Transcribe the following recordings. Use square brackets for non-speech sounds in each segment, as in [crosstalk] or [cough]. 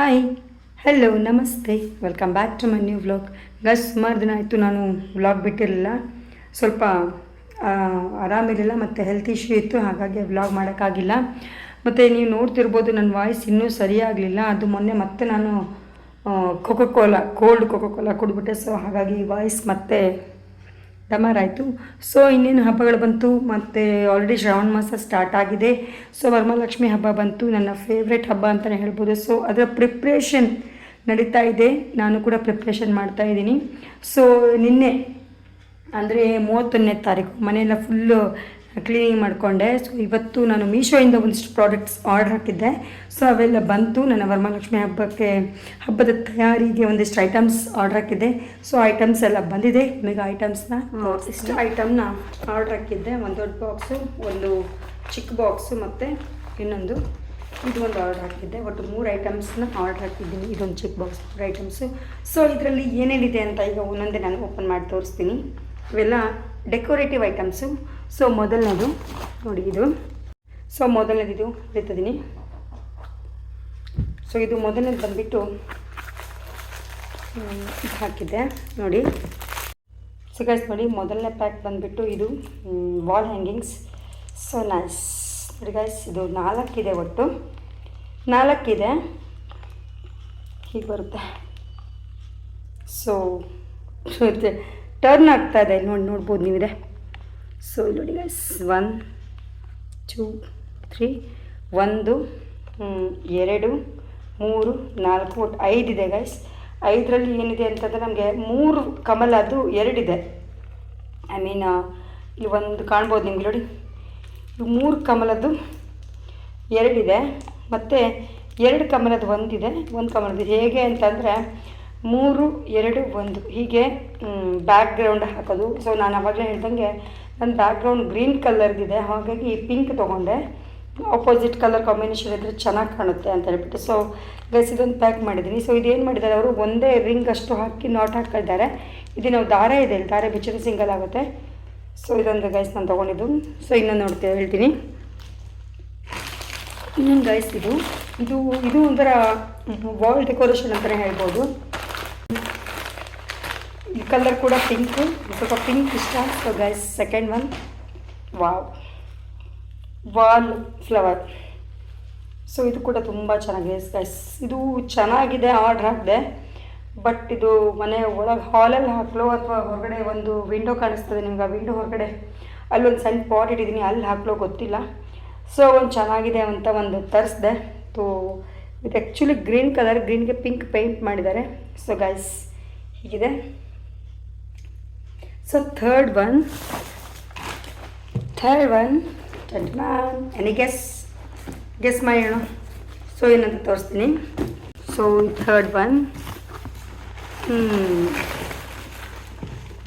Hi hello ನಮಸ್ತೆ. Welcome back to my new vlog guys ಸುಮಾರು ದಿನ ಆಯಿತು ನಾನು ವ್ಲಾಗ್ ಬಿಟ್ಟಿರಲಿಲ್ಲ. ಸ್ವಲ್ಪ ಆರಾಮಿರಲಿಲ್ಲ ಮತ್ತು ಹೆಲ್ತ್ ಇಶ್ಯೂ ಇತ್ತು, ಹಾಗಾಗಿ ವ್ಲಾಗ್ ಮಾಡೋಕ್ಕಾಗಿಲ್ಲ. ಮತ್ತು ನೀವು ನೋಡ್ತಿರ್ಬೋದು ನನ್ನ ವಾಯ್ಸ್ ಇನ್ನೂ ಸರಿಯಾಗಲಿಲ್ಲ. ಅದು ಮೊನ್ನೆ ಮತ್ತೆ ನಾನು Coca Cola cold Coca Cola ಕುಡ್ಬಿಟ್ಟೆ so ಹಾಗಾಗಿ ವಾಯ್ಸ್ ಮತ್ತೆ ಡಮರ್ ಆಯಿತು ಸೊ ಇನ್ನೇನು ಹಬ್ಬಗಳು ಬಂತು? ಮತ್ತು ಆಲ್ರೆಡಿ ಶ್ರಾವಣ ಮಾಸ ಸ್ಟಾರ್ಟ್ ಆಗಿದೆ. ಸೊ ವರಮಹಾಲಕ್ಷ್ಮಿ ಹಬ್ಬ ಬಂತು. ನನ್ನ ಫೇವ್ರೆಟ್ ಹಬ್ಬ ಅಂತಲೇ ಹೇಳ್ಬೋದು. ಸೊ ಅದರ ಪ್ರಿಪ್ರೇಷನ್ ನಡೀತಾ ಇದೆ. ನಾನು ಕೂಡ ಪ್ರಿಪ್ರೇಷನ್ ಮಾಡ್ತಾ ಇದ್ದೀನಿ. ಸೊ ನಿನ್ನೆ, ಅಂದರೆ ಮೂವತ್ತೊಂದನೇ ತಾರೀಕು, ಮನೆಯೆಲ್ಲ ಫುಲ್ಲು ಕ್ಲೀನಿಂಗ್ ಮಾಡಿಕೊಂಡೆ. ಸೊ ಇವತ್ತು ನಾನು ಮೀಶೋಯಿಂದ ಒಂದಿಷ್ಟು ಪ್ರಾಡಕ್ಟ್ಸ್ ಆರ್ಡರ್ ಹಾಕಿದ್ದೆ. ಸೊ ಅವೆಲ್ಲ ಬಂತು. ನನ್ನ ವರಮಹಾಲಕ್ಷ್ಮಿ ಹಬ್ಬಕ್ಕೆ ಹಬ್ಬದ ತಯಾರಿಗೆ ಒಂದಿಷ್ಟು ಐಟಮ್ಸ್ ಆರ್ಡರ್ ಹಾಕಿದ್ದೆ. ಸೊ ಐಟಮ್ಸ್ ಎಲ್ಲ ಬಂದಿದೆ. ನಿಮಗೆ ಐಟಮ್ಸ್ನ ಇಷ್ಟು ಐಟಮ್ನ ಆರ್ಡರ್ ಹಾಕಿದ್ದೆ. ಒಂದು ದೊಡ್ಡ ಬಾಕ್ಸು ಒಂದು ಚಿಕ್ಕ ಬಾಕ್ಸು ಮತ್ತು ಇನ್ನೊಂದು ಇದು ಒಂದು ಆರ್ಡರ್ ಹಾಕಿದ್ದೆ. ಒಟ್ಟು ಮೂರು ಐಟಮ್ಸ್ನ ಆರ್ಡರ್ ಹಾಕಿದ್ದೀನಿ. ಇದೊಂದು ಚಿಕ್ಕ ಬಾಕ್ಸ್ ಮೂರು ಐಟಮ್ಸು ಸೊ ಇದರಲ್ಲಿ ಏನೇನಿದೆ ಅಂತ ಈಗ ಒಂದೊಂದೇ ನಾನು ಓಪನ್ ಮಾಡಿ ತೋರಿಸ್ತೀನಿ. ಇವೆಲ್ಲ ಡೆಕೋರೇಟಿವ್ ಐಟಮ್ಸು ಸೊ ಮೊದಲನೇದು, ನೋಡಿ ಇದು. ಸೊ ಮೊದಲನೇದು ಇದು ಇಡ್ತಿದ್ದೀನಿ ಸೊ ಇದು ಮೊದಲನೇದು ಬಂದುಬಿಟ್ಟು ಹಾಕಿದ್ದೆ. ನೋಡಿ. ಸೊ ಗೈಸ್ ನೋಡಿ, ಮೊದಲನೇ ಪ್ಯಾಕ್ ಬಂದುಬಿಟ್ಟು ಇದು ವಾಲ್ ಹ್ಯಾಂಗಿಂಗ್ಸ್ ಸೊ ನೈಸ್ ನೋಡಿ ಗೈಸ್ ಇದು ನಾಲ್ಕಿದೆ ಒಟ್ಟು. ನಾಲ್ಕಿದೆ. ಹೀಗೆ ಬರುತ್ತೆ. ಸೊ [laughs] ಟರ್ನ್ ಆಗ್ತಾ ಇದೆ. ನೋಡಿ, ನೋಡ್ಬೋದು ನೀವಿದೆ. ಸೊ ಇಲ್ಲಿ ನೋಡಿ ಗೈಸ್ ಒನ್ ಟೂ ತ್ರೀ ಒಂದು ಎರಡು, ಮೂರು, ನಾಲ್ಕು, ಒಟ್ಟು ಐದಿದೆ ಗೈಸ್ ಐದರಲ್ಲಿ ಏನಿದೆ ಅಂತಂದರೆ ನಮಗೆ ಮೂರು ಕಮಲ ಅದು ಎರಡಿದೆ. ಐ ಮೀನ್ ಇಲ್ಲಿ ಒಂದು ಕಾಣ್ಬೋದು ನಿಮ್ಗೆ ನೋಡಿ. ಇದು ಮೂರು ಕಮಲದ್ದು ಎರಡಿದೆ. ಮತ್ತು ಎರಡು ಕಮಲದ ಒಂದಿದೆ. ಒಂದು ಕಮಲದ ಹೇಗೆ ಅಂತಂದರೆ ಮೂರು, ಎರಡು, ಒಂದು. ಹೀಗೆ ಬ್ಯಾಕ್ ಗ್ರೌಂಡ್ ಹಾಕೋದು. ಸೊ ನಾನು ಆವಾಗಲೇ ಹೇಳ್ದಂಗೆ ನನ್ನ ಬ್ಯಾಕ್ ಗ್ರೌಂಡ್ ಗ್ರೀನ್ ಕಲರ್ದಿದೆ ಹಾಗಾಗಿ ಪಿಂಕ್ ತೊಗೊಂಡೆ. ಆಪೋಸಿಟ್ ಕಲರ್ ಕಾಂಬಿನೇಷನ್ ಇದ್ದರೆ ಚೆನ್ನಾಗಿ ಕಾಣುತ್ತೆ ಅಂತ ಹೇಳ್ಬಿಟ್ಟು. ಸೊ ಗೈಸ್ ಇದೊಂದು ಪ್ಯಾಕ್ ಮಾಡಿದ್ದೀನಿ ಸೊ ಇದೇನು ಮಾಡಿದ್ದಾರೆ? ಅವರು ಒಂದೇ ರಿಂಗ್ ಅಷ್ಟು ಹಾಕಿ ನಾಟ್ ಹಾಕಿದ್ದಾರೆ. ಇದು ನಾವು ದಾರ ಇದೆ ದಾರ ಬಿಚ್ಚಿದ್ರೆ ಸಿಂಗಲ್ ಆಗುತ್ತೆ. ಸೊ ಇದೊಂದು ಗೈಸ್ ನಾನು ತೊಗೊಂಡಿದ್ದು. ಸೊ ಇನ್ನೊಂದು ನೋಡ್ತೀವಿ ಹೇಳ್ತೀನಿ. ಇನ್ನೊಂದು ಗೈಸ್ ಇದು. ಇದು ಇದು ಒಂಥರ ವಾಲ್ ಡೆಕೋರೇಷನ್ ಅಂತಲೇ ಹೇಳ್ಬೋದು. ಕಲರ್ ಕೂಡ ಪಿಂಕು. ಸ್ವಲ್ಪ ಪಿಂಕ್ ಇಷ್ಟ. So guys second one wow wall flower so ಇದು ಕೂಡ ತುಂಬ ಚೆನ್ನಾಗಿದೆ ಗೈಸ್ ಇದು ಚೆನ್ನಾಗಿದೆ, ಆರ್ಡ್ರ್ ಹಾಕಿದೆ. ಬಟ್ ಇದು ಮನೆ ಒಳಗೆ ಹಾಲಲ್ಲಿ ಹಾಕಲು ಅಥವಾ ಹೊರಗಡೆ ಒಂದು ವಿಂಡೋ ಕಾಣಿಸ್ತದೆ ನಿಮ್ಗೆ? ಆ ವಿಂಡೋ ಹೊರಗಡೆ ಅಲ್ಲೊಂದು ಸಣ್ಣ ಪಾಟ್ ಇಟ್ಟಿದ್ದೀನಿ ಅಲ್ಲಿ ಹಾಕಲೋ ಗೊತ್ತಿಲ್ಲ. ಸೊ ಒಂದು ಚೆನ್ನಾಗಿದೆ ಅಂತ ಒಂದು ತರಿಸ್ದೆ. ತೋ ಇದು ಆ್ಯಕ್ಚುಲಿ ಗ್ರೀನ್ ಕಲರ್ ಗ್ರೀನ್ಗೆ ಪಿಂಕ್ ಪೇಂಟ್ ಮಾಡಿದ್ದಾರೆ. ಸೊ ಗೈಸ್ ಹೀಗಿದೆ. So third one third one any guess guess ಮಾಡೋಣ ಸೊ ಏನಂತ ತೋರಿಸ್ತೀನಿ. So third one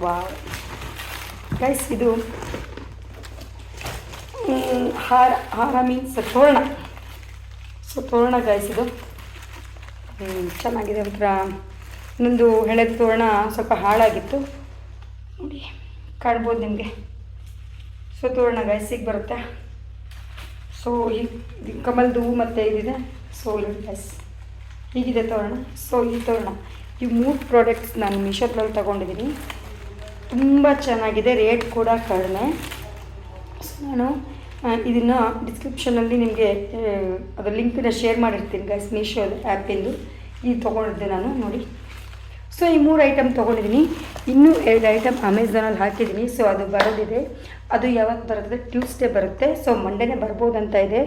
wow guys ಇದು ಹಾರ ಹಾರ ಮೀನ್ಸ್ ತೋರಣ ಸೊ ತೋರಣ ಗೈಸ್ ಇದು ಚೆನ್ನಾಗಿದೆ ಒಂಥರ ಇನ್ನೊಂದು ಹಳೆದ ತೋರಣ ಸ್ವಲ್ಪ ಹಾಳಾಗಿತ್ತು. ನೋಡಿ ಕಾಣ್ಬೋದು ನಿಮಗೆ. ಸೊ ತೋರಣ ಗೈಸಿಗೆ ಬರುತ್ತೆ. ಸೊ ಈ ಈ ಕಮಲ್ದು ಹೂ ಮತ್ತು ಇದಿದೆ. ಸೊ ಇಲ್ಲಿ ಗೈಸ್ ಹೀಗಿದೆ ತೋರಣ. ಸೊ ಈ ತೋರಣ, ಈ ಮೂರು ಪ್ರಾಡಕ್ಟ್ಸ್ ನಾನು ಮೀಶೋದ್ರಲ್ಲಿ ತೊಗೊಂಡಿದ್ದೀನಿ. ತುಂಬ ಚೆನ್ನಾಗಿದೆ ರೇಟ್ ಕೂಡ ಕಡಿಮೆ. ಸೊ ನಾನು ಇದನ್ನು ಡಿಸ್ಕ್ರಿಪ್ಷನಲ್ಲಿ ನಿಮಗೆ ಅದರ ಲಿಂಕನ್ನ ಶೇರ್ ಮಾಡಿರ್ತೀನಿ ಗೈಸ್ ಮೀಶೋ ಆ್ಯಪಿಂದು ಇದು. ತೊಗೊಂಡಿದ್ದೆ ನಾನು, ನೋಡಿ. ಸೊ ಈ ಮೂರು ಐಟಮ್ ತೊಗೊಂಡಿದ್ದೀನಿ. ಇನ್ನೂ ಎರಡು ಐಟಮ್ ಅಮೆಝಾನಲ್ಲಿ ಹಾಕಿದ್ದೀನಿ. ಸೊ ಅದು ಬರೋದಿದೆ. ಅದು ಯಾವಾಗ ಬರುತ್ತೆ ಟ್ಯೂಸ್ಡೇ ಬರುತ್ತೆ. ಸೊ ಮಂಡೇನೇ ಅಂತ ಇದೆ.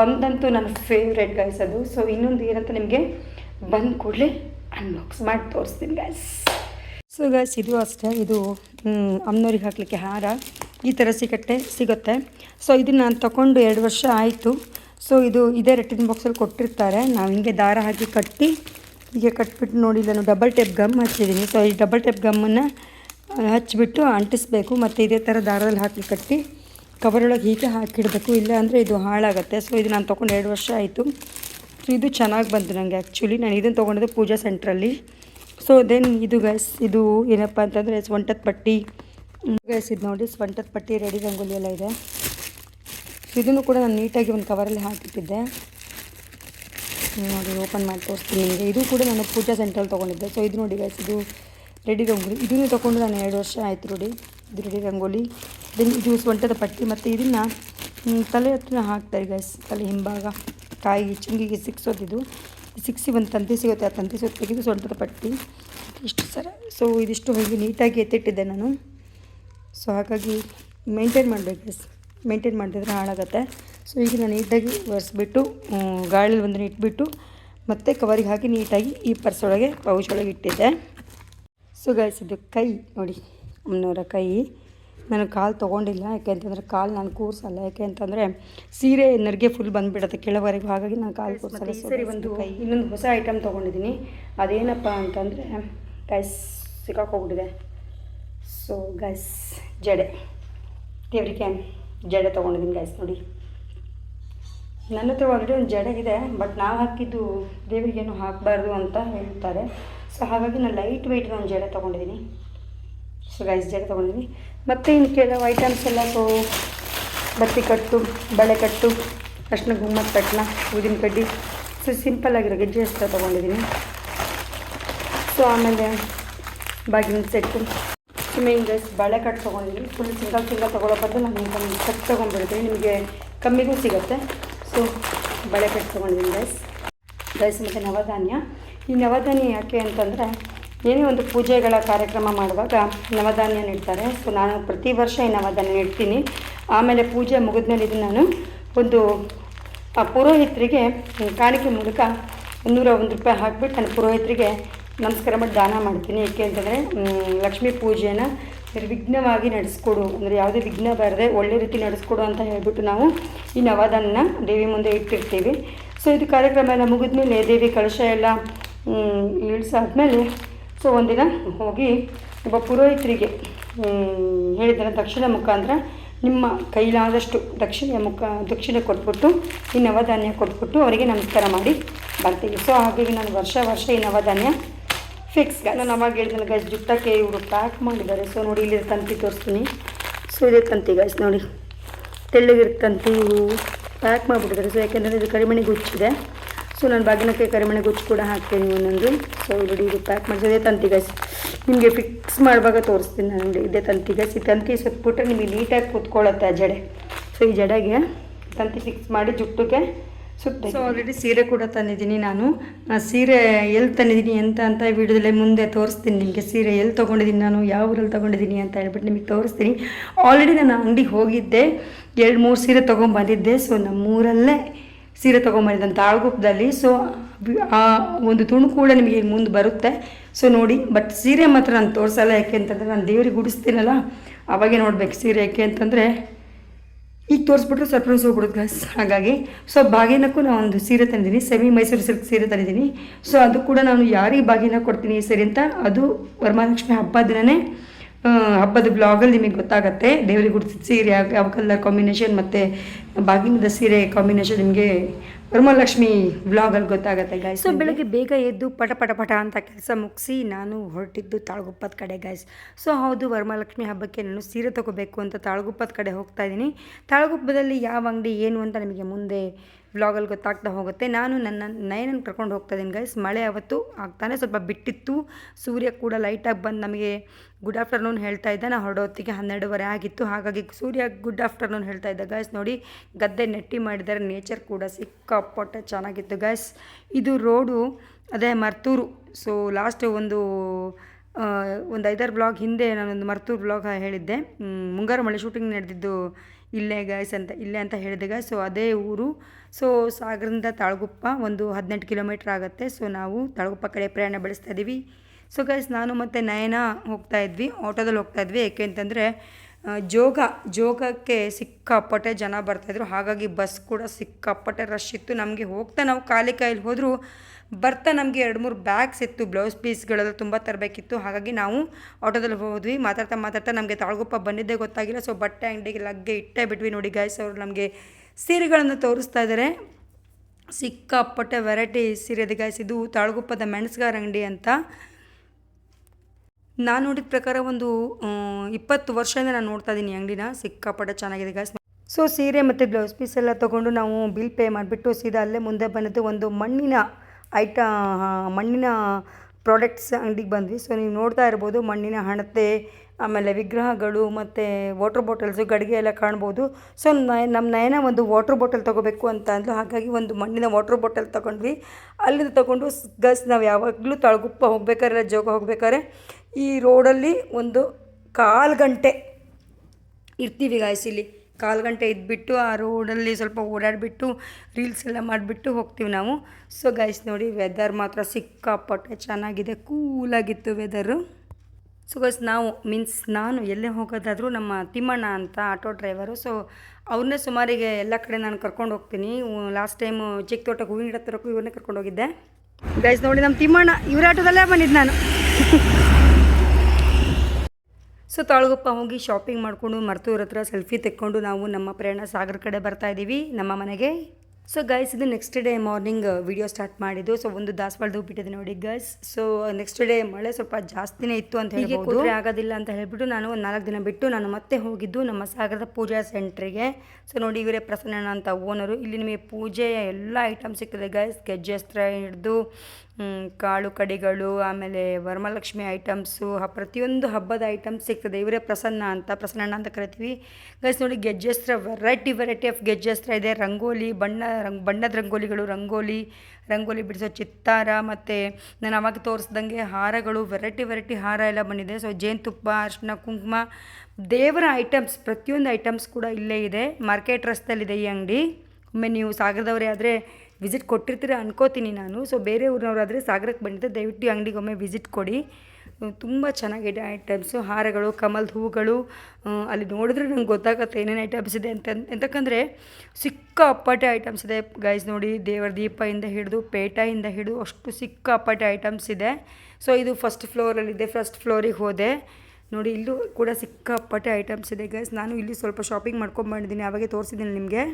ಒಂದಂತೂ ನನ್ನ ಫೇವ್ರೆಟ್ ಗೈಸ್ ಅದು. ಸೊ ಇನ್ನೊಂದು ಏನಂತ ನಿಮಗೆ ಬಂದ ಕೂಡಲೇ ಅನ್ಬಾಕ್ಸ್ ಮಾಡಿ ತೋರಿಸ್ತೀನಿ ಗೈಸ್ ಸೊ ಗೈಸ್ ಇದು ಅಷ್ಟೇ. ಇದು ಅಮ್ಮನವ್ರಿಗೆ ಹಾಕಲಿಕ್ಕೆ ಹಾರ. ಈ ಥರ ಸಿಗತ್ತೆ, ಸಿಗುತ್ತೆ. ಸೊ ಇದನ್ನು ನಾನು ತಗೊಂಡು ಎರಡು ವರ್ಷ ಆಯಿತು. ಸೊ ಇದು ಇದೇ ರೆಟಿನ್ ಬಾಕ್ಸಲ್ಲಿ ಕೊಟ್ಟಿರ್ತಾರೆ. ನಾವು ಹಿಂಗೆ ದಾರ ಹಾಕಿ ಕಟ್ಟಿ ಹೀಗೆ ಕಟ್ಬಿಟ್ಟು ನೋಡಿ, ನಾನು ಡಬಲ್ ಟೇಪ್ ಗಮ್ ಹಚ್ಚಿದ್ದೀನಿ. ಸೊ ಈ ಡಬಲ್ ಟೇಪ್ ಗಮ್ಮನ್ನು ಹಚ್ಚಿಬಿಟ್ಟು ಅಂಟಿಸ್ಬೇಕು. ಮತ್ತು ಇದೇ ಥರ ದಾರದಲ್ಲಿ ಹಾಕಿ ಕಟ್ಟಿ ಕವರೊಳಗೆ ಹೀಗೆ ಹಾಕಿಡಬೇಕು. ಇಲ್ಲ ಅಂದರೆ ಇದು ಹಾಳಾಗುತ್ತೆ. ಸೊ ಇದು ನಾನು ತೊಗೊಂಡು ಎರಡು ವರ್ಷ ಆಯಿತು. ಸೊ ಇದು ಚೆನ್ನಾಗಿ ಬಂತು ನನಗೆ ಆ್ಯಕ್ಚುಲಿ ನಾನು ಇದನ್ನು ತೊಗೊಂಡಿದ್ದು ಪೂಜಾ ಸೆಂಟ್ರಲ್ಲಿ ಸೊ ದೆನ್ ಇದು ಗೈಸ್ ಇದು ಏನಪ್ಪ ಅಂತಂದರೆ ಸ್ವಂಟದ ಪಟ್ಟಿ. ಗೈಸ್ ಇದು ನೋಡಿ, ಸ್ವಂಟದ ಪಟ್ಟಿ, ರೆಡಿ ರಂಗೋಲಿ ಎಲ್ಲ ಇದೆ. ಇದನ್ನು ಕೂಡ ನಾನು ನೀಟಾಗಿ ಒಂದು ಕವರಲ್ಲಿ ಹಾಕಿಟ್ಟಿದ್ದೆ. ನೋಡಿ ಓಪನ್ ಮಾಡಿ ತೋರಿಸ್ತೀನಿ ನಿಮಗೆ. ಇದು ಕೂಡ ನಾನು ಪೂಜಾ ಸೆಂಟ್ರಲ್ಲಿ ತೊಗೊಂಡಿದ್ದೆ. ಸೊ ಇದು ನೋಡಿ ಗೈಸ್ ಇದು ರೆಡಿ ರಂಗೋಲಿ ಇದನ್ನು ತೊಗೊಂಡು ನಾನು ಎರಡು ವರ್ಷ ಆಯಿತು ನೋಡಿ. ಇದು ರೆಡಿ ರಂಗೋಲಿ. ದೆನ್ ಇದು ಸೊಂಟದ ಪಟ್ಟಿ ಮತ್ತು ಇದನ್ನು ತಲೆ ಹತ್ತಿರ ಹಾಕ್ತಾರೆ ಗೈಸ್ ತಲೆ ಹಿಂಭಾಗ, ಕಾಯಿ, ಚುಂಗಿಗೆ ಸಿಕ್ಸೋದಿದು ಸಿಕ್ಸಿ ಒಂದು ತಂತಿ ಸಿಗುತ್ತೆ. ಆ ತಂತಿ ಸುತ್ತ ತೆಗೆದು ಸೊಂಟದ ಪಟ್ಟಿ. ಇಷ್ಟು ಸರ ಸೊ ಇದಿಷ್ಟು ಹೋಗಿ ನೀಟಾಗಿ ಎತ್ತಿಟ್ಟಿದ್ದೆ ನಾನು. ಸೊ ಹಾಗಾಗಿ ಮೇಂಟೈನ್ ಮಾಡಬೇಕು ಗೈಸ್ ಮೇಂಟೈನ್ ಮಾಡಿದ್ರೆ ಹಾಳಾಗತ್ತೆ. ಸೊ ಈಗ ನಾನು ನೀಟಾಗಿ ಒರೆಸ್ಬಿಟ್ಟು ಗಾಳಿಲಿ ಒಂದನ್ನು ಇಟ್ಬಿಟ್ಟು ಮತ್ತೆ ಕವರಿಗೆ ಹಾಕಿ ನೀಟಾಗಿ ಈ ಪರ್ಸ್ ಒಳಗೆ ಪೌಚ್ ಒಳಗೆ ಇಟ್ಟಿದ್ದೆ. ಸೊ ಇದು ಕೈ. ನೋಡಿ ಅಮ್ಮನವರ ಕೈ. ನಾನು ಕಾಲು ತೊಗೊಂಡಿಲ್ಲ ಯಾಕೆ ಅಂತಂದರೆ ಕಾಲು ನಾನು ಕೂರಿಸಲ್ಲ. ಯಾಕೆ ಅಂತಂದರೆ ಸೀರೆ ನರಿಗೆ ಫುಲ್ ಬಂದುಬಿಡುತ್ತೆ. ಕೆಳವರೆಗೂ ಹಾಗಾಗಿ ನಾನು ಕಾಲು ಕೂರಿಸಲ್ಲ. ಸರಿ ಒಂದು ಕೈ. ಇನ್ನೊಂದು ಹೊಸ ಐಟಮ್ ತೊಗೊಂಡಿದ್ದೀನಿ. ಅದೇನಪ್ಪ ಅಂತಂದರೆ ಗೈಸ್ ಸಿಕ್ಕಾಕೋಗ್ಬಿಟ್ಟಿದೆ ಸೊ ಗೈಸ್ ಜಡೆ. ದೇವರಿಗೆ ಜಡೆ ತೊಗೊಂಡಿದ್ದೀನಿ ಗೈಸ್ ನೋಡಿ. ನನ್ನ ಹತ್ರ ಆಲ್ರೆಡಿ ಒಂದು ಜಡೆ ಇದೆ ಬಟ್ ನಾವು ಹಾಕಿದ್ದು ದೇವರಿಗೇನು ಹಾಕಬಾರ್ದು ಅಂತ ಹೇಳ್ತಾರೆ. ಸೊ ಹಾಗಾಗಿ ನಾನು ಲೈಟ್ ವೆಯ್ಟ್ ಒಂದು ಜಡೆ ತೊಗೊಂಡಿದ್ದೀನಿ ಸೊ ಗೈಸ್ ಜಡೆ ತೊಗೊಂಡಿದ್ದೀನಿ ಮತ್ತು ಇನ್ನು ಕೆಲವು ಐಟಮ್ಸ್ ಎಲ್ಲ ಸೊ ಬತ್ತಿ ಕಟ್ಟು, ಬಳೆ ಕಟ್ಟು ಅರ್ಶಿನ ಗುಮ್ಮತ್ ಕಟ್ಟನ ಊದಿನ ಕಡ್ಡಿ. ಸೊ ಸಿಂಪಲ್ ಆಗಿರೋ ಗೆಜ್ಜೆ ಅಷ್ಟೇ ತೊಗೊಂಡಿದ್ದೀನಿ ಸೊ ಆಮೇಲೆ ಬಾಗಿನ ಸೆಟ್ಟು. ಮೇನ್ ಗೈಸ್ ಬಳೆ ಕಟ್ಟು ತೊಗೊಂಡಿದ್ದೀನಿ ಫುಲ್ ಸಿಂಗಲ್ ಸಿಂಗಲ್ ತೊಗೊಳ್ಳೋ ಬದಲು ನಾನು ಸೆಟ್ ಕಟ್ ತೊಗೊಂಡ್ಬಿಡ್ತೀನಿ. ನಿಮಗೆ ಕಮ್ಮಿಗೂ ಸಿಗುತ್ತೆ. ಸೊ ಬಳೆ ಕಟ್ಟು ತೊಗೊಂಡಿದ್ದೀನಿ ಗೈಸ್ ಗೈಸ್ ಮತ್ತು ನವಧಾನ್ಯ. ಈ ನವಧಾನ್ಯ ಯಾಕೆ ಅಂತಂದರೆ ಏನೇ ಒಂದು ಪೂಜೆಗಳ ಕಾರ್ಯಕ್ರಮ ಮಾಡುವಾಗ ನವಧಾನ್ಯ ನೀಡ್ತಾರೆ. ಸೊ ನಾನು ಪ್ರತಿ ವರ್ಷ ಈ ನವಧಾನ್ಯ ನೀಡ್ತೀನಿ. ಆಮೇಲೆ ಪೂಜೆ ಮುಗಿದ್ಮೇಲೆ ಇದು ನಾನು ಒಂದು, ಆ ಪುರೋಹಿತರಿಗೆ ಕಾಣಿಕೆ ಮೂಲಕ ನೂರ ಒಂದು ರೂಪಾಯಿ ಹಾಕ್ಬಿಟ್ಟು ನಾನು ಪುರೋಹಿತರಿಗೆ ನಮಸ್ಕಾರ ಮಾಡಿ ದಾನ ಮಾಡ್ತೀನಿ. ಏಕೆ ಅಂತಂದರೆ ಲಕ್ಷ್ಮೀ ಪೂಜೆನ ನಿರ್ವಿಘ್ನವಾಗಿ ನಡೆಸ್ಕೊಡು. ಅಂದರೆ ಯಾವುದೇ ವಿಘ್ನ ಬರದೆ ಒಳ್ಳೆ ರೀತಿ ನಡೆಸ್ಕೊಡು ಅಂತ ಹೇಳ್ಬಿಟ್ಟು ನಾವು ಈ ನವಧಾನ್ಯನ ದೇವಿ ಮುಂದೆ ಇಟ್ಟಿರ್ತೀವಿ. ಸೊ ಇದು ಕಾರ್ಯಕ್ರಮ ಎಲ್ಲ ಮುಗಿದ್ಮೇಲೆ ದೇವಿ ಕಳಶ ಎಲ್ಲ ಇಳಿಸಾದ್ಮೇಲೆ ಸೊ ಒಂದಿನ ಹೋಗಿ ಒಬ್ಬ ಪುರೋಹಿತರಿಗೆ ಹೇಳಿದ್ರೆ ದಕ್ಷಿಣ ಮುಖಾಂತರ, ನಿಮ್ಮ ಕೈಲಾದಷ್ಟು ದಕ್ಷಿಣ ಮುಖ, ದಕ್ಷಿಣ ಕೊಟ್ಬಿಟ್ಟು, ಈ ನವಧಾನ್ಯ ಕೊಟ್ಬಿಟ್ಟು ಅವರಿಗೆ ನಮಸ್ಕಾರ ಮಾಡಿ ಬರ್ತೀವಿ. ಸೊ ಹಾಗಾಗಿ ನಾನು ವರ್ಷ ವರ್ಷ ಈ ನವಧಾನ್ಯ ಫಿಕ್ಸ್ ನಾನು ಅವಾಗ ಹೇಳ್ತೀನಿ ಗೈಸ್ ಜುಟ್ಟಕ್ಕೆ ಇವರು ಪ್ಯಾಕ್ ಮಾಡಿದ್ದಾರೆ. ಸೊ ನೋಡಿ ಇಲ್ಲಿ ತಂತಿ ತೋರಿಸ್ತೀನಿ. ಸೊ ಇದೆ ತಂತಿ ಗಾಯ್ಸ್ ನೋಡಿ. ತೆಳ್ಳಗಿರೋ ತಂತಿ ಇವು ಪ್ಯಾಕ್ ಮಾಡಿಬಿಟ್ಟಿದ್ದಾರೆ. ಸೊ ಯಾಕೆಂದರೆ ಇದು ಕರಿಮಣಿ ಗುಚ್ಚಿದೆ ಸೊ ನಾನು ಬಾಗಿನಕ್ಕೆ ಕರಿಮಣಿ ಗುಚ್ಚು ಕೂಡ ಹಾಕ್ತೀನಿ ಒಂದೊಂದು. ಸೊ ನೋಡಿ, ಇದು ಪ್ಯಾಕ್ ಮಾಡಿಸಿ ಇದೇ ತಂತಿ ಗಾಯ್ಸ್ ನಿಮಗೆ ಫಿಕ್ಸ್ ಮಾಡುವಾಗ ತೋರಿಸ್ತೀನಿ ನಾನು ಇದೇ ತಂತಿ ಗೈಸ್ ಈ ತಂತಿ ಸುತ್ತಬಿಟ್ರೆ ನಿಮಗೆ ನೀಟಾಗಿ ಕೂತ್ಕೊಳ್ಳುತ್ತೆ ಆ ಜಡೆ. ಸೊ ಈ ಜಡೆಗೆ ತಂತಿ ಫಿಕ್ಸ್ ಮಾಡಿ ಸುತ್ತ ಸೊ ಆಲ್ರೆಡಿ ಸೀರೆ ಕೂಡ ತಂದಿದ್ದೀನಿ ನಾನು. ಸೀರೆ ಎಲ್ಲಿ ತಂದಿದ್ದೀನಿ ಅಂತ ಅಂತ ವಿಡಿಯೋದಲ್ಲಿ ಮುಂದೆ ತೋರಿಸ್ತೀನಿ ನಿಮಗೆ. ಸೀರೆ ಎಲ್ಲಿ ತೊಗೊಂಡಿದ್ದೀನಿ ನಾನು ಯಾವ ಊರಲ್ಲಿ ತೊಗೊಂಡಿದ್ದೀನಿ ಅಂತ ಹೇಳ್ಬಿಟ್ಟು ನಿಮಗೆ ತೋರಿಸ್ತೀನಿ. ಆಲ್ರೆಡಿ ನಾನು ಅಂಗಡಿಗೆ ಹೋಗಿದ್ದೆ. ಎರಡು ಮೂರು ಸೀರೆ ತೊಗೊಂಬಂದಿದ್ದೆ ಸೊ ನಮ್ಮೂರಲ್ಲೇ ಸೀರೆ ತೊಗೊಂಬಂದಿದ್ದೆ ಅಂತ ತಾಳ್ಗುಪ್ಪದಲ್ಲಿ. ಸೊ ಆ ಒಂದು ತುಣು ಕೂಡ ನಿಮಗೆ ಮುಂದೆ ಬರುತ್ತೆ. ಸೊ ನೋಡಿ ಬಟ್ ಸೀರೆ ಮಾತ್ರ ನಾನು ತೋರಿಸಲ್ಲ. ಯಾಕೆ ಅಂತಂದರೆ ನಾನು ದೇವ್ರಿಗೆ ಗುಡಿಸ್ತೀನಲ್ಲ ಅವಾಗೇ ನೋಡ್ಬೇಕು ಸೀರೆ ಯಾಕೆ ಅಂತಂದರೆ ಈಗ ತೋರಿಸ್ಬಿಟ್ರೆ ಸರ್ಪ್ರೈಸ್ ಹೋಗ್ಬಿಡುತ್ತೆ ಗಾಯ್ಸ್ ಹಾಗಾಗಿ ಸೊ ಬಾಗಿನಕ್ಕೂ ನಾನು ಒಂದು ಸೀರೆ ತಂದಿದ್ದೀನಿ. ಸೆಮಿ ಮೈಸೂರು ಸಿಲ್ಕ್ ಸೀರೆ ತಂದಿದ್ದೀನಿ. ಸೊ ಅದು ಕೂಡ ನಾನು ಯಾರಿಗೆ ಬಾಗಿನ ಕೊಡ್ತೀನಿ ಸೀರೆ ಅಂತ ಅದು ವರಮಹಾಲಕ್ಷ್ಮಿ ಹಬ್ಬ ದಿನನೇ ಆ, ಹಬ್ಬದ ಬ್ಲಾಗಲ್ಲಿ ನಿಮಗೆ ಗೊತ್ತಾಗುತ್ತೆ. ದೇವರಿಗೆ ಗುಡಿಸಿದ ಸೀರೆ ಯಾವ ಯಾವ ಕಲರ್ ಕಾಂಬಿನೇಷನ್ ಮತ್ತು ಬಾಗಿನದ ಸೀರೆ ಕಾಂಬಿನೇಷನ್ ನಿಮಗೆ ವರಮಹಾಲಕ್ಷ್ಮಿ ವ್ಲಾಗಲ್ಲಿ ಗೊತ್ತಾಗುತ್ತೆ ಗಾಯ್ಸ್ ಸೊ ಬೆಳಗ್ಗೆ ಬೇಗ ಎದ್ದು ಪಟ ಪಟ ಪಟ ಅಂತ ಕೆಲಸ ಮುಗಿಸಿ ನಾನು ಹೊರಟಿದ್ದು ತಾಳ್ಗುಪ್ಪದ ಕಡೆ ಗಾಯ್ಸ್ ಸೊ ಹೌದು ವರಮಹಾಲಕ್ಷ್ಮಿ ಹಬ್ಬಕ್ಕೆ ನಾನು ಸೀರೆ ತೊಗೋಬೇಕು ಅಂತ ತಾಳ್ಗುಪ್ಪದ ಕಡೆ ಹೋಗ್ತಾ ಇದ್ದೀನಿ. ತಾಳ್ಗುಪ್ಪದಲ್ಲಿ ಯಾವ ಅಂಗಡಿ ಏನು ಅಂತ ನಿಮಗೆ ಮುಂದೆ ವ್ಲಾಗಲ್ಲಿ ಗೊತ್ತಾಗ್ತಾ ಹೋಗುತ್ತೆ. ನಾನು ನನ್ನ ನಯನನ್ನು ಕರ್ಕೊಂಡು ಹೋಗ್ತಾ ಇದ್ದೀನಿ ಗೈಸ್ ಮಳೆ ಅವತ್ತು ಆಗ್ತಾನೆ, ಸ್ವಲ್ಪ ಬಿಟ್ಟಿತ್ತು. ಸೂರ್ಯ ಕೂಡ ಲೈಟಾಗಿ ಬಂದು ನಮಗೆ ಗುಡ್ ಆಫ್ಟರ್ನೂನ್ ಹೇಳ್ತಾ ಇದ್ದ. ನಾನು ಹೊರಡೋತ್ತಿಗೆ ಹನ್ನೆರಡುವರೆ ಆಗಿತ್ತು. ಹಾಗಾಗಿ ಸೂರ್ಯ ಗುಡ್ ಆಫ್ಟರ್ನೂನ್ ಹೇಳ್ತಾ ಇದ್ದೆ ಗೈಸ್ ನೋಡಿ, ಗದ್ದೆ ನೆಟ್ಟಿ ಮಾಡಿದ್ದಾರೆ. ನೇಚರ್ ಕೂಡ ಸಿಕ್ಕಾಪಟ್ಟೆ ಚೆನ್ನಾಗಿತ್ತು ಗೈಸ್ ಇದು ರೋಡು ಅದೇ ಮರ್ತೂರು. ಸೊ ಲಾಸ್ಟ್ ಒಂದು ಒಂದು ಐದಾರು ಬ್ಲಾಗ್ ಹಿಂದೆ ನಾನೊಂದು ಮರ್ತೂರು ಬ್ಲಾಗ್ ಹೇಳಿದ್ದೆ. ಮುಂಗಾರು ಮಳೆ ಶೂಟಿಂಗ್ ನಡೆದಿದ್ದು ಇಲ್ಲೇ ಗಾಯ್ಸ್ ಅಂತ, ಇಲ್ಲೇ ಅಂತ ಹೇಳಿದೆ ಗಾಯ್ಸ್ ಸೊ ಅದೇ ಊರು. ಸೊ ಸಾಗರದಿಂದ ತಾಳಗುಪ್ಪ ಒಂದು ಹದಿನೆಂಟು ಕಿಲೋಮೀಟ್ರ್ ಆಗುತ್ತೆ. ಸೊ ನಾವು ತಾಳಗುಪ್ಪ ಕಡೆ ಪ್ರಯಾಣ ಬೆಳೆಸ್ತಾ ಇದ್ದೀವಿ. ಸೊ ಗೈಸ್ ನಾನು ಮತ್ತು ನಯನ ಹೋಗ್ತಾ ಇದ್ವಿ. ಆಟೋದಲ್ಲಿ ಹೋಗ್ತಾ ಇದ್ವಿ. ಏಕೆ ಅಂತಂದರೆ ಜೋಗ, ಜೋಗಕ್ಕೆ ಸಿಕ್ಕಾಪಟ್ಟೆ ಜನ ಬರ್ತಾಯಿದ್ರು ಹಾಗಾಗಿ ಬಸ್ ಕೂಡ ಸಿಕ್ಕಾಪಟ್ಟೆ ರಶ್ ಇತ್ತು. ನಮಗೆ ಹೋಗ್ತಾ ನಾವು ಖಾಲಿ ಕೈಯಲ್ಲಿ ಹೋದರೂ. ಬರ್ತಾ ನಮಗೆ ಎರಡು ಮೂರು ಬ್ಯಾಗ್ಸ್ ಇತ್ತು ಬ್ಲೌಸ್ ಪೀಸ್ಗಳೆಲ್ಲ ತುಂಬ ತರಬೇಕಿತ್ತು. ಹಾಗಾಗಿ ನಾವು ಆಟೋದಲ್ಲಿ ಹೋದ್ವಿ. ಮಾತಾಡ್ತಾ ಮಾತಾಡ್ತಾ ನಮಗೆ ತಾಳ್ಗುಪ್ಪ ಬಂದಿದ್ದೇ ಗೊತ್ತಾಗಿಲ್ಲ. ಸೊ ಬಟ್ಟೆ ಅಂಗಡಿಗೆ ಲಗ್ಗೆ ಇಟ್ಟೇ ಬಿಟ್ವಿ ನೋಡಿ ಗಾಯ್ಸ್ ಅವರು ನಮಗೆ ಸೀರೆಗಳನ್ನು ತೋರಿಸ್ತಾ ಇದ್ದಾರೆ ಸಿಕ್ಕಾಪಟ್ಟೆ ವೆರೈಟಿ ಸೀರೆ ಇದೆ ಗಾಯ್ಸ್ ಇದು ತಾಳ್ಗುಪ್ಪದ ಮೆಣಸ್ಗಾರ ಅಂಗಡಿ ಅಂತ. ನಾನು ನೋಡಿದ ಪ್ರಕಾರ ಒಂದು ಇಪ್ಪತ್ತು ವರ್ಷದಿಂದ ನಾನು ನೋಡ್ತಾ ಇದ್ದೀನಿ ಅಂಗಡಿನ. ಸಿಕ್ಕಾಪಟ್ಟೆ ಚೆನ್ನಾಗಿದೆ ಗಾಯ್ಸ್ ಸೊ ಸೀರೆ ಮತ್ತು ಬ್ಲೌಸ್ ಪೀಸ್ ಎಲ್ಲ ತೊಗೊಂಡು ನಾವು ಬಿಲ್ ಪೇ ಮಾಡಿಬಿಟ್ಟು ಸೀದಾ ಅಲ್ಲೇ ಮುಂದೆ ಬಂದಿದ್ದು ಒಂದು ಮಣ್ಣಿನ ಐಟ ಮಣ್ಣಿನ ಪ್ರಾಡಕ್ಟ್ಸ್ ಅಂಗಡಿಗೆ ಬಂದ್ವಿ. ಸೊ ನೀವು ನೋಡ್ತಾ ಇರ್ಬೋದು, ಮಣ್ಣಿನ ಹಣತೆ, ಆಮೇಲೆ ವಿಗ್ರಹಗಳು ಮತ್ತು ವಾಟ್ರ್ ಬಾಟಲ್ಸು ಗಡಿಗೆ ಎಲ್ಲ ಕಾಣ್ಬೋದು. ಸೊ ನಮ್ಮ ನಯನ ಒಂದು ವಾಟ್ರ್ ಬಾಟಲ್ ತೊಗೋಬೇಕು ಅಂತ ಅಂದ್ಲು. ಹಾಗಾಗಿ ಒಂದು ಮಣ್ಣಿನ ವಾಟ್ರ್ ಬಾಟಲ್ ತೊಗೊಂಡ್ವಿ. ಅಲ್ಲಿಂದ ತೊಗೊಂಡು ಗಸ್, ನಾವು ಯಾವಾಗಲೂ ತಳಗುಪ್ಪ ಹೋಗ್ಬೇಕಾದ್ರೆ ಜೋಗ ಹೋಗ್ಬೇಕಾದ್ರೆ ಈ ರೋಡಲ್ಲಿ ಒಂದು ಕಾಲು ಗಂಟೆ ಇರ್ತೀವಿ ಗಾಯ್ಸ್ ಇಲ್ಲಿ. ಕಾಲು ಗಂಟೆ ಇದ್ಬಿಟ್ಟು ಆ ರೋಡಲ್ಲಿ ಸ್ವಲ್ಪ ಓಡಾಡಿಬಿಟ್ಟು ರೀಲ್ಸ್ ಎಲ್ಲ ಮಾಡಿಬಿಟ್ಟು ಹೋಗ್ತೀವಿ ನಾವು. ಸೊ ಗೈಸ್ ನೋಡಿ ವೆದರ್ ಮಾತ್ರ ಸಿಕ್ಕಾಪಟ್ಟೆ ಚೆನ್ನಾಗಿದೆ, ಕೂಲಾಗಿತ್ತು ವೆದರು ಸೊ ಗೈಸ್ ನಾವು ಮೀನ್ಸ್ ನಾನು ಎಲ್ಲೇ ಹೋಗೋದಾದರೂ ನಮ್ಮ ತಿಮ್ಮಣ್ಣ ಅಂತ ಆಟೋ ಡ್ರೈವರು ಸೊ ಅವ್ರನ್ನೇ ಸುಮಾರಿಗೆ ಎಲ್ಲ ಕಡೆ ನಾನು ಕರ್ಕೊಂಡು ಹೋಗ್ತೀನಿ. ಲಾಸ್ಟ್ ಟೈಮು ಚಿಕ್ಕ ತೋಟಕ್ಕೆ ಹೂವಿನ ಗಿಡ ತರೋಕ್ಕೂ ಇವ್ರನ್ನೇ ಕರ್ಕೊಂಡು ಹೋಗಿದ್ದೆ. ಗೈಸ್ ನೋಡಿ ನಮ್ಮ ತಿಮ್ಮಣ್ಣ, ಇವ್ರ ಆಟೋದಲ್ಲೇ ಬಂದಿದ್ದು ನಾನು. [laughs] ಸೊ ತಾಳಗುಪ್ಪ ಹೋಗಿ ಶಾಪಿಂಗ್ ಮಾಡಿಕೊಂಡು ಮರ್ತೂರ ಹತ್ರ ಸೆಲ್ಫಿ ತೆಕ್ಕೊಂಡು ನಾವು ನಮ್ಮ ಪ್ರಯಾಣ ಸಾಗರ ಕಡೆ ಬರ್ತಾ ಇದ್ದೀವಿ ನಮ್ಮ ಮನೆಗೆ. ಸೊ ಗೈಸ್ ಇದು next day morning video start ಮಾಡಿದ್ದು. ಸೊ ಒಂದು ದಾಸವಾಳದ ಬಿಟ್ಟಿದೆ ನೋಡಿ ಗೈಸ್ ಸೊ ನೆಕ್ಸ್ಟ್ ಡೇ ಮಳೆ ಸ್ವಲ್ಪ ಜಾಸ್ತಿನೇ ಇತ್ತು ಅಂತ ಹೇಳಿ ಕೂತ್ರೆ ಆಗೋದಿಲ್ಲ ಅಂತ ಹೇಳಿಬಿಟ್ಟು ನಾನು ಒಂದು ನಾಲ್ಕು ದಿನ ಬಿಟ್ಟು ನಾನು ಮತ್ತೆ ಹೋಗಿದ್ದು ನಮ್ಮ ಸಾಗರದ ಪೂಜಾ ಸೆಂಟ್ರಿಗೆ ಸೊ ನೋಡಿ ಇವರೇ ಪ್ರಸನ್ನ ಅಂತ ಓನರು ಇಲ್ಲಿ ನಿಮಗೆ ಪೂಜೆಯ ಎಲ್ಲ ಐಟಮ್ ಸಿಗ್ತದೆ ಗೈಸ್ ಗೆಜ್ಜೆಸ್ತ್ರ ಹಿಡಿದು ಕಾಳು ಕಡಿಗಳು, ಆಮೇಲೆ ವರಮಹಾಲಕ್ಷ್ಮಿ ಐಟಮ್ಸು ಪ್ರತಿಯೊಂದು ಹಬ್ಬದ ಐಟಮ್ಸ್ ಸಿಗ್ತದೆ. ಇವರೇ ಪ್ರಸನ್ನ ಅಂತ ಪ್ರಸನ್ನ ಅಂತ ಕರಿತೀವಿ. ಗೈಸ್ ನೋಡಿ, ಗೆಜ್ಜೆಸ್ತ್ರ ವೆರೈಟಿ ವೆರೈಟಿ ಆಫ್ ಗೆಜ್ಜೆಸ್ತ್ರ ಇದೆ. ರಂಗೋಲಿ, ಬಣ್ಣ, ರಂಗ್, ಬಣ್ಣದ ರಂಗೋಲಿಗಳು, ರಂಗೋಲಿ ರಂಗೋಲಿ ಬಿಡಿಸೋ ಚಿತ್ತಾರ, ಮತ್ತು ನಾನು ಅವಾಗ ತೋರಿಸ್ದಂಗೆ ಹಾರಗಳು ವೆರೈಟಿ ವೆರೈಟಿ ಹಾರ ಎಲ್ಲ ಬಂದಿದೆ. ಸೊ ಜೇನುತುಪ್ಪ ಅರ್ಶಿನ ಕುಂಕುಮ, ದೇವರ ಐಟಮ್ಸ್, ಪ್ರತಿಯೊಂದು ಐಟಮ್ಸ್ ಕೂಡ ಇಲ್ಲೇ ಇದೆ. ಮಾರ್ಕೆಟ್ ರಸ್ತೆಯಲ್ಲಿದೆ ಈ ಅಂಗಡಿ. ಒಮ್ಮೆ ನೀವು ಸಾಗರದವರೇ ಆದರೆ ವಿಸಿಟ್ ಕೊಟ್ಟಿರ್ತೀರ ಅನ್ಕೋತೀನಿ ನಾನು. ಸೊ ಬೇರೆ ಊರಿನವರಾದರೆ ಸಾಗರಕ್ಕೆ ಬಂದಿದ್ದೆ. ದಯವಿಟ್ಟು ಅಂಗಡಿಗೊಮ್ಮೆ ವಿಸಿಟ್ ಕೊಡಿ. ತುಂಬ ಚೆನ್ನಾಗಿದೆ ಐಟಮ್ಸು ಹಾರಗಳು, ಕಮಲ್ದ ಹೂಗಳು ಅಲ್ಲಿ ನೋಡಿದ್ರೆ ನಂಗೆ ಗೊತ್ತಾಗುತ್ತೆ ಏನೇನು ಐಟಮ್ಸ್ ಇದೆ ಅಂತ ಎಂತಕ್ಕಂದರೆ ಸಿಕ್ಕಾಪಟ್ಟೆ ಐಟಮ್ಸ್ ಇದೆ. ಗೈಸ್ ನೋಡಿ, ದೇವರ ದೀಪದಿಂದ ಹಿಡಿದು, ಪೇಟೆಯಿಂದ ಹಿಡಿದು ಅಷ್ಟು ಸಿಕ್ಕಾಪಟ್ಟೆ ಐಟಮ್ಸ್ ಇದೆ. ಸೊ ಇದು ಫಸ್ಟ್ ಫ್ಲೋರಲ್ಲಿದೆ ಫಸ್ಟ್ ಫ್ಲೋರಿಗೆ ಹೋದೆ. ನೋಡಿ, ಇಲ್ಲೂ ಕೂಡ ಸಿಕ್ಕಾಪಟ್ಟೆ ಐಟಮ್ಸ್ ಇದೆ. ಗೈಸ್ ನಾನು ಇಲ್ಲಿ ಸ್ವಲ್ಪ ಶಾಪಿಂಗ್ ಮಾಡ್ಕೊಂಡು ಬಂದಿದ್ದೀನಿ. ಅವಾಗೆ ತೋರಿಸಿದ್ದೀನಿ ನಿಮಗೆ.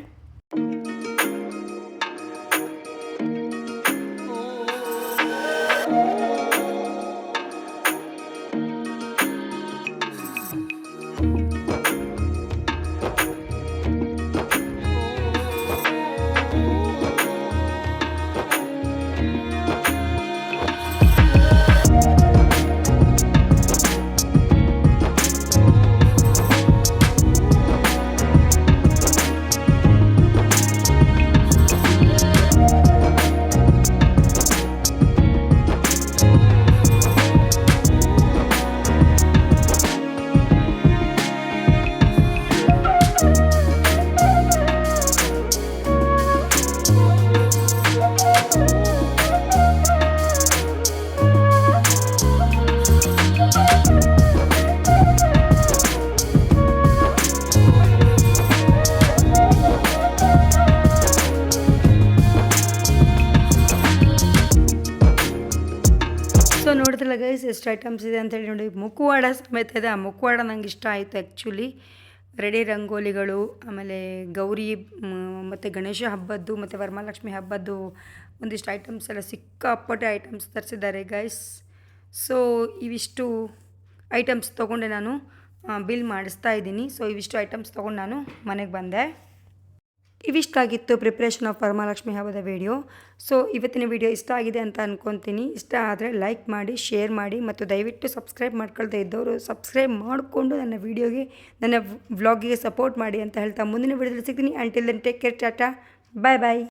ಗೈಸ್ ಎಷ್ಟು ಐಟಮ್ಸ್ ಇದೆ ಅಂತೇಳಿ ನೋಡಿ, ಮುಖವಾಡ ಸಮೇತ ಇದೆ. ಆ ಮುಖವಾಡ ನಂಗೆ ಇಷ್ಟ ಆಯಿತು ಆ್ಯಕ್ಚುಲಿ ರೆಡಿ ರಂಗೋಲಿಗಳು, ಆಮೇಲೆ ಗೌರಿ ಮತ್ತು ಗಣೇಶ ಹಬ್ಬದ್ದು, ಮತ್ತು ವರಮಹಾಲಕ್ಷ್ಮಿ ಹಬ್ಬದ್ದು ಒಂದಿಷ್ಟು ಐಟಮ್ಸ್ ಎಲ್ಲ ಸಿಕ್ಕಾಪಟ್ಟೆ ಐಟಮ್ಸ್ ತರಿಸಿದ್ದಾರೆ ಗೈಸ್ ಸೊ ಇವಿಷ್ಟು ಐಟಮ್ಸ್ ತೊಗೊಂಡೆ ನಾನು ಬಿಲ್ ಮಾಡಿಸ್ತಾ ಇದ್ದೀನಿ. ಸೊ ಇವಿಷ್ಟು ಐಟಮ್ಸ್ ತೊಗೊಂಡು ನಾನು ಮನೆಗೆ ಬಂದೆ. ಇವಿಷ್ಟಾಗಿತ್ತು ಪ್ರಿಪ್ರೇಷನ್ ಆಫ್ ವರಮಹಾಲಕ್ಷ್ಮಿ ಹಬ್ಬದ ವಿಡಿಯೋ ಸೊ ಇವತ್ತಿನ ವಿಡಿಯೋ ಇಷ್ಟ ಆಗಿದೆ ಅಂತ ಅಂದ್ಕೊತೀನಿ ಇಷ್ಟ ಆದರೆ ಲೈಕ್ ಮಾಡಿ ಶೇರ್ ಮಾಡಿ ಮತ್ತು ದಯವಿಟ್ಟು ಸಬ್ಸ್ಕ್ರೈಬ್ ಮಾಡ್ಕೊಳ್ತಾ ಇದ್ದವರು ಸಬ್ಸ್ಕ್ರೈಬ್ ಮಾಡಿಕೊಂಡು ನನ್ನ ವಿಡಿಯೋಗೆ ನನ್ನ ವ್ಲಾಗಿಗೆ ಸಪೋರ್ಟ್ ಮಾಡಿ ಅಂತ ಹೇಳ್ತಾ ಮುಂದಿನ ವಿಡಿಯೋದಲ್ಲಿ ಸಿಗ್ತೀನಿ. Until then take care tata. Bye bye